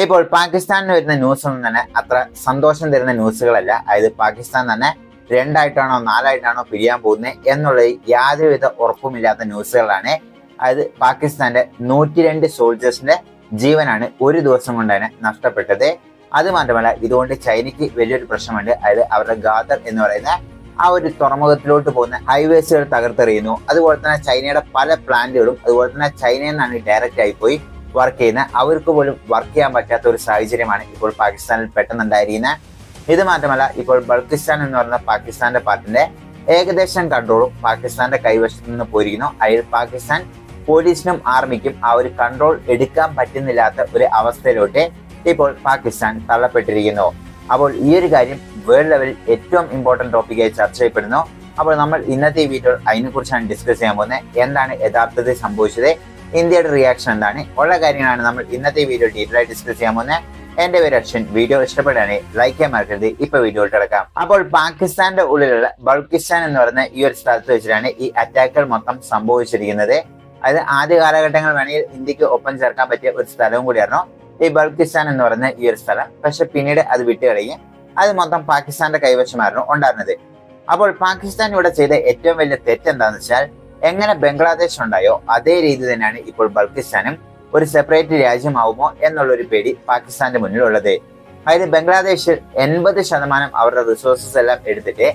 ഇപ്പോൾ പാകിസ്ഥാനിൽ വരുന്ന ന്യൂസ് ഒന്നും തന്നെ അത്ര സന്തോഷം തരുന്ന ന്യൂസുകളല്ല അതായത് പാകിസ്ഥാൻ തന്നെ രണ്ടായിട്ടാണോ നാലായിട്ടാണോ പിരിയാൻ പോകുന്നത് എന്നുള്ള യാതൊരുവിധ ഉറപ്പുമില്ലാത്ത ന്യൂസുകളാണ് അതായത് പാകിസ്ഥാന്റെ നൂറ്റി രണ്ട് സോൾജേഴ്സിന്റെ ജീവനാണ് ഒരു ദിവസം കൊണ്ട് തന്നെ നഷ്ടപ്പെട്ടത്. അത് മാത്രമല്ല ഇതുകൊണ്ട് ചൈനയ്ക്ക് വലിയൊരു പ്രശ്നമുണ്ട്. അതായത് അവരുടെ ഗാദർ എന്ന് പറയുന്ന ആ ഒരു തുറമുഖത്തിലോട്ട് പോകുന്ന ഹൈവേസുകൾ തകർത്തെറിയുന്നു. അതുപോലെ തന്നെ ചൈനയുടെ പല പ്ലാന്റുകളും അതുപോലെ തന്നെ ചൈനയിൽ നിന്നാണ് ഡയറക്റ്റ് ആയി പോയി വർക്ക് ചെയ്യുന്ന അവർക്ക് പോലും വർക്ക് ചെയ്യാൻ പറ്റാത്ത ഒരു സാഹചര്യമാണ് ഇപ്പോൾ പാകിസ്ഥാനിൽ പെട്ടെന്നുണ്ടായിരിക്കുന്നത് ഇത് മാത്രമല്ല ഇപ്പോൾ ബൾക്കിസ്ഥാൻ എന്ന് പറയുന്ന പാകിസ്ഥാന്റെ പാർട്ടിന്റെ ഏകദേശം കൺട്രോളും പാകിസ്ഥാന്റെ കൈവശത്ത് നിന്ന് പോയിരിക്കുന്നു. അതിൽ പാകിസ്ഥാൻ പോലീസിനും ആർമിക്കും ആ ഒരു കൺട്രോൾ എടുക്കാൻ പറ്റുന്നില്ലാത്ത ഒരു അവസ്ഥയിലോട്ട് ഇപ്പോൾ പാകിസ്ഥാൻ തള്ളപ്പെട്ടിരിക്കുന്നു. അപ്പോൾ ഈ ഒരു കാര്യം വേൾഡ് ലെവലിൽ ഏറ്റവും ഇമ്പോർട്ടന്റ് ടോപ്പിക്കായി ചർച്ച ചെയ്യപ്പെടുന്നു. അപ്പോൾ നമ്മൾ ഇന്നത്തെ ഈ വീഡിയോ അതിനെക്കുറിച്ചാണ് ഡിസ്കസ് ചെയ്യാൻ പോകുന്നത്. എന്താണ് യഥാർത്ഥത്തിൽ സംഭവിച്ചത്? ഇന്ത്യയുടെ റിയാക്ഷൻ എന്താണ്? ഉള്ള കാര്യങ്ങളാണ് നമ്മൾ ഇന്നത്തെ വീഡിയോ ഡീറ്റെയിൽ ആയി ഡിസ്കസ് ചെയ്യാൻ പോകുന്നത്. എന്റെ പേര് അക്ഷൻ വീഡിയോ ഇഷ്ടപ്പെടുകയാണെ ലൈക്ക് ചെയ്യാൻ മറക്കരുത്. ഇപ്പൊ വീഡിയോ കിടക്കാം. അപ്പോൾ പാകിസ്ഥാന്റെ ഉള്ളിലുള്ള ബൾക്കിസ്ഥാൻ എന്ന് പറയുന്ന ഈ ഒരു സ്ഥലത്ത് വെച്ചിട്ടാണ് ഈ അറ്റാക്കുകൾ മൊത്തം സംഭവിച്ചിരിക്കുന്നത്. അതായത് ആദ്യ കാലഘട്ടങ്ങൾ വേണമെങ്കിൽ ഇന്ത്യയ്ക്ക് ഒപ്പം ചേർക്കാൻ പറ്റിയ ഒരു സ്ഥലവും കൂടിയായിരുന്നു ഈ ബൾക്കിസ്ഥാൻ എന്ന് പറയുന്ന ഈ ഒരു സ്ഥലം. പക്ഷെ പിന്നീട് അത് വിട്ടുകളയും അത് മൊത്തം പാകിസ്ഥാന്റെ കൈവശമായിരുന്നു ഉണ്ടായിരുന്നത്. അപ്പോൾ പാകിസ്ഥാൻ ഇവിടെ ചെയ്ത ഏറ്റവും വലിയ തെറ്റ് എന്താണെന്ന് വെച്ചാൽ എങ്ങനെ ബംഗ്ലാദേശ് ഉണ്ടായോ അതേ രീതി തന്നെയാണ് ഇപ്പോൾ ബൾക്കിസ്ഥാനും ഒരു സെപ്പറേറ്റ് രാജ്യമാവുമോ എന്നുള്ളൊരു പേടി പാകിസ്ഥാന്റെ മുന്നിലുള്ളത്. അതായത് ബംഗ്ലാദേശിൽ എൺപത് ശതമാനം അവരുടെ റിസോഴ്സസ് എല്ലാം എടുത്തിട്ട്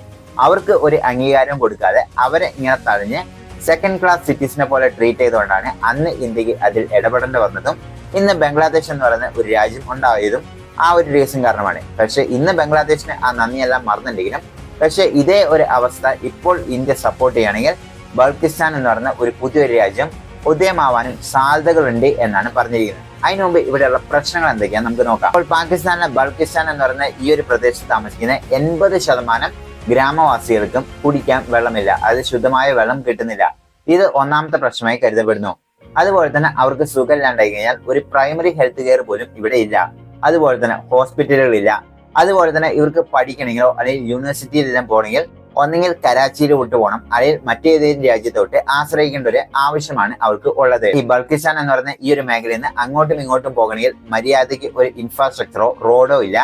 അവർക്ക് ഒരു അംഗീകാരം കൊടുക്കാതെ അവരെ ഇങ്ങനെ തഴഞ്ഞ് സെക്കൻഡ് ക്ലാസ് സിറ്റീസിനെ പോലെ ട്രീറ്റ് ചെയ്തുകൊണ്ടാണ് അന്ന് ഇന്ത്യയ്ക്ക് അതിൽ ഇടപെടേണ്ടി വന്നതും ഇന്ന് ബംഗ്ലാദേശ് എന്ന് പറയുന്ന ഒരു രാജ്യം ഉണ്ടായതും ആ ഒരു റീസൺ കാരണമാണ്. പക്ഷേ ഇന്ന് ബംഗ്ലാദേശിന് ആ നന്ദിയെല്ലാം മറന്നുണ്ടെങ്കിലും പക്ഷേ ഇതേ ഒരു അവസ്ഥ ഇപ്പോൾ ഇന്ത്യ സപ്പോർട്ട് ചെയ്യുകയാണെങ്കിൽ ബൾക്കിസ്ഥാൻ എന്ന് പറയുന്ന ഒരു പുതിയൊരു രാജ്യം ഉദയമാവാനും സാധ്യതകളുണ്ട് എന്നാണ് പറഞ്ഞിരിക്കുന്നത്. അതിനു മുമ്പ് ഇവിടെയുള്ള പ്രശ്നങ്ങൾ എന്തൊക്കെയാണ് നമുക്ക് നോക്കാം. അപ്പോൾ പാകിസ്ഥാനിലെ ബൾക്കിസ്ഥാൻ എന്ന് പറയുന്ന ഈ ഒരു പ്രദേശത്ത് താമസിക്കുന്ന എൺപത് ശതമാനം ഗ്രാമവാസികൾക്കും കുടിക്കാൻ വെള്ളമില്ല. അതായത് ശുദ്ധമായ വെള്ളം കിട്ടുന്നില്ല. ഇത് ഒന്നാമത്തെ പ്രശ്നമായി കരുതപ്പെടുന്നു. അതുപോലെ തന്നെ അവർക്ക് സുഖമില്ലാണ്ടായി കഴിഞ്ഞാൽ ഒരു പ്രൈമറി ഹെൽത്ത് കെയർ പോലും ഇവിടെ ഇല്ല. അതുപോലെ തന്നെ ഹോസ്പിറ്റലുകളില്ല. അതുപോലെ തന്നെ ഇവർക്ക് പഠിക്കണമെങ്കിലോ അല്ലെങ്കിൽ യൂണിവേഴ്സിറ്റിയിലെല്ലാം പോകണമെങ്കിൽ ഒന്നെങ്കിൽ കരാച്ചിയിൽ വിട്ടു പോകണം അല്ലെങ്കിൽ മറ്റേതെങ്കിലും രാജ്യത്തോട്ട് ആശ്രയിക്കേണ്ട ഒരു ആവശ്യമാണ് അവർക്ക് ഉള്ളത്. ഈ ബൾക്കിസ്ഥാൻ എന്ന് പറയുന്ന ഈ ഒരു മേഖലയിൽ നിന്ന് അങ്ങോട്ടും ഇങ്ങോട്ടും പോകണമെങ്കിൽ മര്യാദയ്ക്ക് ഒരു ഇൻഫ്രാസ്ട്രക്ചറോ റോഡോ ഇല്ല.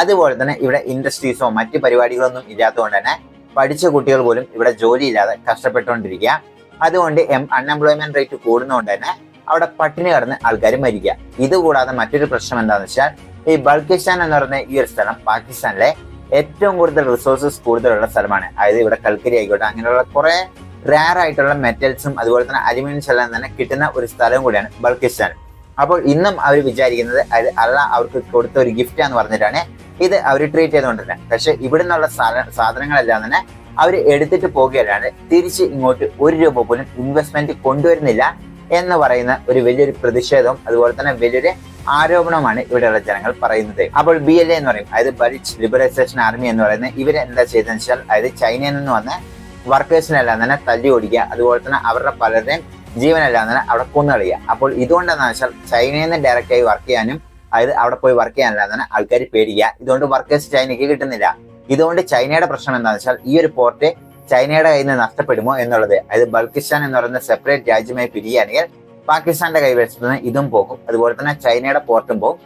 അതുപോലെ തന്നെ ഇവിടെ ഇൻഡസ്ട്രീസോ മറ്റ് പരിപാടികളൊന്നും ഇല്ലാത്തതുകൊണ്ട് തന്നെ പഠിച്ച കുട്ടികൾ പോലും ഇവിടെ ജോലിയില്ലാതെ കഷ്ടപ്പെട്ടുകൊണ്ടിരിക്കുക. അതുകൊണ്ട് എം അൺഎംപ്ലോയ്മെന്റ് റേറ്റ് കൂടുന്നതുകൊണ്ട് തന്നെ അവിടെ പട്ടിണി കടന്ന് ആൾക്കാർ മരിക്കുക. ഇതുകൂടാതെ മറ്റൊരു പ്രശ്നം എന്താണെന്ന് വെച്ചാൽ ഈ ബൾക്കിസ്ഥാൻ എന്ന് പറയുന്ന ഈ ഒരു സ്ഥലം പാകിസ്ഥാനിലെ ഏറ്റവും കൂടുതൽ റിസോഴ്സസ് കൂടുതലുള്ള സ്ഥലമാണ്. അതായത് ഇവിടെ കൽക്കരി ആയിക്കോട്ടെ അങ്ങനെയുള്ള കുറെ റയർ ആയിട്ടുള്ള മെറ്റൽസും അതുപോലെ തന്നെ അലുമിനിയംസ് എല്ലാം തന്നെ കിട്ടുന്ന ഒരു സ്ഥലവും കൂടിയാണ് ബൾക്കിസ്ഥാൻ അപ്പോൾ ഇന്നും അവർ വിചാരിക്കുന്നത് അത് അല്ല അവർക്ക് കൊടുത്ത ഒരു ഗിഫ്റ്റ് എന്ന് പറഞ്ഞിട്ടാണ് ഇത് അവർ ട്രീറ്റ് ചെയ്തുകൊണ്ടിരുന്നത് പക്ഷെ ഇവിടെ നിന്നുള്ള സാധനങ്ങളെല്ലാം തന്നെ അവർ എടുത്തിട്ട് പോകുകയല്ലാണ്ട് തിരിച്ച് ഇങ്ങോട്ട് ഒരു രൂപ പോലും ഇൻവെസ്റ്റ്മെന്റ് കൊണ്ടുവരുന്നില്ല എന്ന് പറയുന്ന ഒരു വലിയൊരു പ്രതിഷേധവും അതുപോലെ തന്നെ വലിയൊരു ആരോപണമാണ് ഇവിടെയുള്ള ജനങ്ങൾ പറയുന്നത്. അപ്പോൾ ബി എൽ എ എന്ന് പറയും. അതായത് ബലിച്ച് ലിബറൈസേഷൻ ആർമി എന്ന് പറയുന്നത് ഇവരെന്താ ചെയ്തെന്ന് വെച്ചാൽ അതായത് ചൈനയിൽ നിന്ന് വന്ന വർക്കേഴ്സിനെല്ലാം തന്നെ തല്ലി ഓടിക്കുക. അതുപോലെ തന്നെ അവരുടെ പലരുടെയും ജീവനെല്ലാം തന്നെ അവിടെ കൊന്നുകളിക്കുക അപ്പോൾ ഇതുകൊണ്ടെന്ന് വെച്ചാൽ ചൈനയിൽ നിന്ന് ഡയറക്റ്റായി വർക്ക് ചെയ്യാനും അതായത് അവിടെ പോയി വർക്ക് ചെയ്യാനല്ലാതെ തന്നെ ആൾക്കാർ പേടിക്കുക. ഇതുകൊണ്ട് വർക്കേഴ്സ് ചൈനയ്ക്ക് കിട്ടുന്നില്ല. ഇതുകൊണ്ട് ചൈനയുടെ പ്രശ്നം എന്താണെന്ന് വെച്ചാൽ ഈ ഒരു പോർട്ട് ചൈനയുടെ കയ്യിൽ നിന്ന് നഷ്ടപ്പെടുമോ എന്നുള്ളത്. അതായത് ബൾക്കിസ്ഥാൻ എന്ന് പറയുന്ന സെപ്പറേറ്റ് രാജ്യമായി പിരിയുകയാണെങ്കിൽ പാകിസ്ഥാന്റെ കൈവശത്ത് നിന്ന് ഇതും പോകും അതുപോലെ തന്നെ ചൈനയുടെ പോർട്ടും പോകും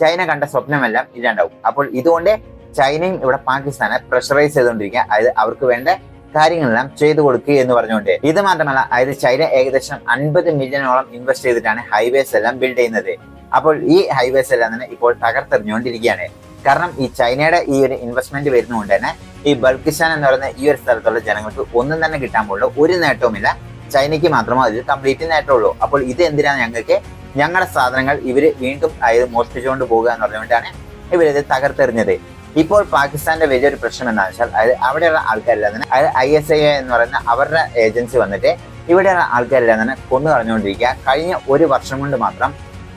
ചൈന കണ്ട സ്വപ്നമെല്ലാം ഇല്ലാണ്ടാവും അപ്പോൾ ഇതുകൊണ്ട് ചൈനയും ഇവിടെ പാകിസ്ഥാനെ പ്രഷറൈസ് ചെയ്തുകൊണ്ടിരിക്കുക. അതായത് അവർക്ക് വേണ്ട കാര്യങ്ങളെല്ലാം ചെയ്തു കൊടുക്കുക എന്ന് പറഞ്ഞുകൊണ്ട്. ഇത് മാത്രമല്ല അതായത് ചൈന ഏകദേശം അൻപത് മില്യണോളം ഇൻവെസ്റ്റ് ചെയ്തിട്ടാണ് ഹൈവേസ് എല്ലാം ബിൽഡ് ചെയ്യുന്നത്. അപ്പോൾ ഈ ഹൈവേസ് എല്ലാം തന്നെ ഇപ്പോൾ തകർത്തെറിഞ്ഞുകൊണ്ടിരിക്കുകയാണ്. കാരണം ഈ ചൈനയുടെ ഈ ഒരു ഇൻവെസ്റ്റ്മെന്റ് വരുന്നതുകൊണ്ട് തന്നെ ഈ ബൾക്കിസ്ഥാൻ എന്ന് പറയുന്ന ഈ ഒരു സ്ഥലത്തുള്ള ജനങ്ങൾക്ക് ഒന്നും തന്നെ കിട്ടാൻ പോകുള്ളൂ ഒരു നേട്ടവുമില്ല. ചൈനയ്ക്ക് മാത്രമേ അതിൽ കംപ്ലീറ്റ് നേട്ടമുള്ളൂ അപ്പോൾ ഇത് എന്തിനാണ് ഞങ്ങൾക്ക്? ഞങ്ങളുടെ സാധനങ്ങൾ ഇവർ വീണ്ടും അതായത് മോഷ്ടിച്ചുകൊണ്ട് പോകുക എന്ന് പറഞ്ഞുകൊണ്ടാണ് ഇവരിത് തകർത്തെറിഞ്ഞത്. ഇപ്പോൾ പാകിസ്ഥാന്റെ വലിയൊരു പ്രശ്നം എന്താണെന്ന് വെച്ചാൽ അതായത് അവിടെയുള്ള ആൾക്കാരെല്ലാം തന്നെ അതായത് ഐ എസ് ഐ എന്ന് പറയുന്ന അവരുടെ ഏജൻസി വന്നിട്ട് ഇവിടെയുള്ള ആൾക്കാരെല്ലാം തന്നെ കൊന്നു കളഞ്ഞുകൊണ്ടിരിക്കുക. കഴിഞ്ഞ ഒരു വർഷം കൊണ്ട് മാത്രം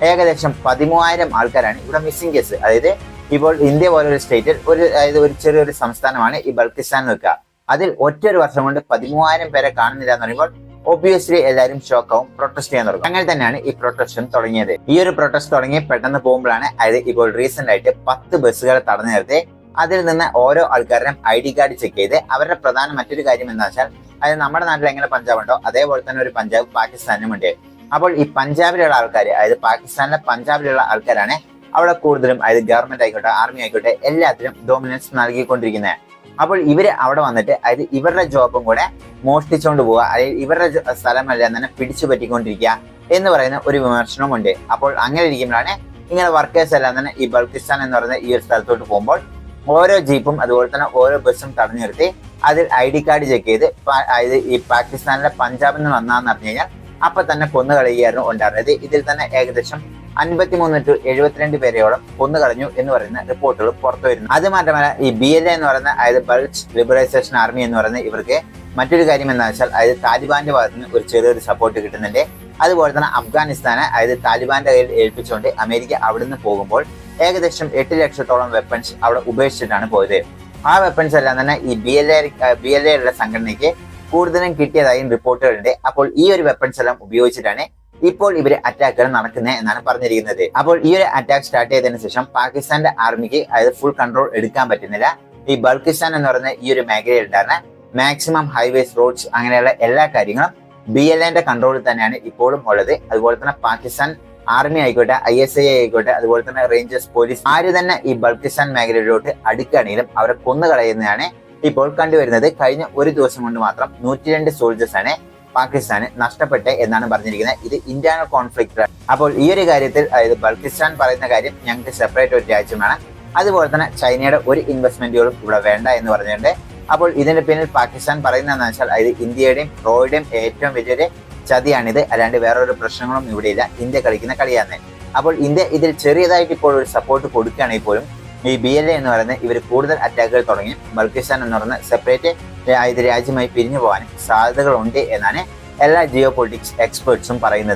ഏകദേശം പതിമൂവായിരം ആൾക്കാരാണ് ഇവിടെ മിസ്സിംഗ് കേസ് അതായത് ഇപ്പോൾ ഇന്ത്യ പോലൊരു സ്റ്റേറ്റിൽ ഒരു അതായത് ഒരു ചെറിയൊരു സംസ്ഥാനമാണ് ഈ ബൾക്കിസ്ഥാൻ നിൽക്കുക. അതിൽ ഒറ്റ ഒരു വർഷം കൊണ്ട് പതിമൂവായിരം പേരെ കാണുന്നില്ല എന്ന് പറയുമ്പോൾ ഒബിയസ്ലി എല്ലാവരും ഷോക്കാവും പ്രൊട്ടസ്റ്റ് ചെയ്യാൻ തുടങ്ങും. അങ്ങനെ തന്നെയാണ് ഈ പ്രൊട്ടസ്റ്റും തുടങ്ങിയത്. ഈ ഒരു പ്രൊട്ടസ്റ്റ് തുടങ്ങി പെട്ടെന്ന് പോകുമ്പോഴാണ് അതായത് ഇപ്പോൾ റീസെന്റ് ആയിട്ട് പത്ത് ബസ്സുകൾ തടഞ്ഞു നിർത്തി. അതിൽ നിന്ന് ഓരോ ആൾക്കാരുടെയും ഐ ഡി കാർഡ് ചെക്ക് ചെയ്ത് അവരുടെ പ്രധാന മറ്റൊരു കാര്യം എന്താ വെച്ചാൽ അതായത് നമ്മുടെ നാട്ടിൽ എങ്ങനെ പഞ്ചാബ് ഉണ്ടോ അതേപോലെ തന്നെ ഒരു പഞ്ചാബ് പാകിസ്ഥാനും ഉണ്ട്. അപ്പോൾ ഈ പഞ്ചാബിലുള്ള ആൾക്കാർ അതായത് പാകിസ്ഥാനിലെ പഞ്ചാബിലുള്ള ആൾക്കാരാണ് അവിടെ കൂടുതലും അതായത് ഗവൺമെന്റ് ആയിക്കോട്ടെ ആർമി ആയിക്കോട്ടെ എല്ലാത്തിനും ഡോമിനൻസ് നൽകിക്കൊണ്ടിരിക്കുന്നത്. അപ്പോൾ ഇവർ അവിടെ വന്നിട്ട് അതായത് ഇവരുടെ ജോബും കൂടെ മോഷ്ടിച്ചുകൊണ്ട് പോവുക അതായത് ഇവരുടെ സ്ഥലമല്ല തന്നെ പിടിച്ചു പറ്റിക്കൊണ്ടിരിക്കുക എന്ന് പറയുന്ന ഒരു വിമർശനമുണ്ട് അപ്പോൾ അങ്ങനെ ഇരിക്കുമ്പോഴാണ് ഇങ്ങനെ വർക്കേഴ്സ് എല്ലാം തന്നെ ഈ ബൾക്കിസ്ഥാൻ എന്ന് പറയുന്ന ഈ ഒരു സ്ഥലത്തോട്ട് പോകുമ്പോൾ ഓരോ ജീപ്പും അതുപോലെ തന്നെ ഓരോ ബസ്സും തടഞ്ഞു നിർത്തി അതിൽ ഐ ഡി കാർഡ് ചെക്ക് ചെയ്ത് അതായത് ഈ പാകിസ്ഥാനിലെ പഞ്ചാബിൽ നിന്ന് വന്നാന്ന് പറഞ്ഞു കഴിഞ്ഞാൽ അപ്പൊ തന്നെ കൊന്നു കളയുകയായിരുന്നു ഉണ്ടായിരുന്നത്. ഇതിൽ തന്നെ ഏകദേശം അൻപത്തിമൂന്ന് ടു എഴുപത്തിരണ്ട് പേരെയോളം കൊന്നു കളഞ്ഞു എന്ന് പറയുന്ന റിപ്പോർട്ടുകൾ പുറത്തു വരുന്നു. അത് മാത്രമല്ല ഈ ബി എൽ എന്ന് പറയുന്ന അതായത് ബൾച്ച് ലിബറൈസേഷൻ ആർമി എന്ന് പറയുന്ന ഇവർക്ക് മറ്റൊരു കാര്യം എന്താണെന്ന് വെച്ചാൽ അതായത് താലിബാന്റെ ഭാഗത്ത് നിന്ന് ഒരു ചെറിയൊരു സപ്പോർട്ട് കിട്ടുന്നുണ്ട്. അതുപോലെ തന്നെ അഫ്ഗാനിസ്ഥാനെ അതായത് താലിബാന്റെ കയ്യിൽ ഏൽപ്പിച്ചുകൊണ്ട് അമേരിക്ക അവിടുന്ന് പോകുമ്പോൾ ഏകദേശം എട്ട് ലക്ഷത്തോളം വെപ്പൺസ് അവിടെ ഉപേക്ഷിച്ചിട്ടാണ് പോയത്. ആ വെപ്പൺസ് എല്ലാം തന്നെ ഈ B L A B L എയുടെ സംഘടനയ്ക്ക് കൂടുതലും കിട്ടിയതായും റിപ്പോർട്ടുകളുണ്ട് അപ്പോൾ ഈ ഒരു വെപ്പൺസ് എല്ലാം ഉപയോഗിച്ചിട്ടാണ് ഇപ്പോൾ ഇവർ അറ്റാക്കുകൾ നടക്കുന്നത് എന്നാണ് പറഞ്ഞിരിക്കുന്നത്. അപ്പോൾ ഈ ഒരു അറ്റാക്ക് സ്റ്റാർട്ട് ചെയ്തതിനു ശേഷം പാകിസ്ഥാന്റെ ആർമിക്ക് അതായത് ഫുൾ കൺട്രോൾ എടുക്കാൻ പറ്റുന്നില്ല. ഈ ബൾക്കിസ്ഥാൻ എന്ന് പറയുന്ന ഈ ഒരു മേഖലയിൽ ഉണ്ടായിരുന്ന മാക്സിമം ഹൈവേസ് റോഡ്സ് അങ്ങനെയുള്ള എല്ലാ കാര്യങ്ങളും ബി എൽ എന്റെ കൺട്രോളിൽ തന്നെയാണ് ഇപ്പോഴും ഉള്ളത്. അതുപോലെ തന്നെ പാകിസ്ഥാൻ ആർമി ആയിക്കോട്ടെ ഐ എസ് ഐ ആയിക്കോട്ടെ അതുപോലെ തന്നെ റേഞ്ചേഴ്സ് പോലീസ് ആര് തന്നെ ഈ ബൾക്കിസ്ഥാൻ മേഖലയിലോട്ട് അടുക്കുകയാണെങ്കിലും അവരെ കൊന്നുകളയുന്നതാണ് ഇപ്പോൾ കണ്ടുവരുന്നത്. കഴിഞ്ഞ ഒരു ദിവസം കൊണ്ട് മാത്രം നൂറ്റിരണ്ട് സോൾജേഴ്സ് ആണ് പാകിസ്ഥാന് നഷ്ടപ്പെട്ടെ എന്നാണ് പറഞ്ഞിരിക്കുന്നത്. ഇത് ഇന്റേണൽ കോൺഫ്ലിക്റ്റ് അപ്പോൾ ഈ ഒരു കാര്യത്തിൽ അതായത് ബൾക്കിസ്ഥാൻ പറയുന്ന കാര്യം ഞങ്ങൾക്ക് സെപ്പറേറ്റ് ഒരു രാജ്യം വേണം അതുപോലെ തന്നെ ചൈനയുടെ ഒരു ഇൻവെസ്റ്റ്മെന്റുകളും ഇവിടെ വേണ്ട എന്ന് പറഞ്ഞിട്ടുണ്ട്. അപ്പോൾ ഇതിന്റെ പിന്നിൽ പാകിസ്ഥാൻ പറയുന്നതെന്ന് വെച്ചാൽ അതായത് ഇന്ത്യയുടെയും റോയുടെയും ഏറ്റവും വലിയൊരു ചതിയാണിത്. അല്ലാണ്ട് വേറൊരു പ്രശ്നങ്ങളും ഇവിടെയില്ല ഇന്ത്യ കളിക്കുന്ന കളിയാണ്. അപ്പോൾ ഇന്ത്യ ഇതിൽ ചെറിയതായിട്ട് ഇപ്പോൾ ഒരു സപ്പോർട്ട് കൊടുക്കുകയാണെങ്കിൽ പോലും ഈ ബി എൽ എ എന്ന് പറയുന്നത് ഇവർ കൂടുതൽ അറ്റാക്കുകൾ തുടങ്ങി. ബൾക്കിസ്ഥാൻ എന്ന് പറയുന്ന സെപ്പറേറ്റ് ഇത് രാജ്യമായി പിരിഞ്ഞു പോകാൻ സാധ്യതകളുണ്ട് എന്നാണ് എല്ലാ ജിയോ പൊളിറ്റിക്സ് എക്സ്പേർട്സും പറയുന്നത്.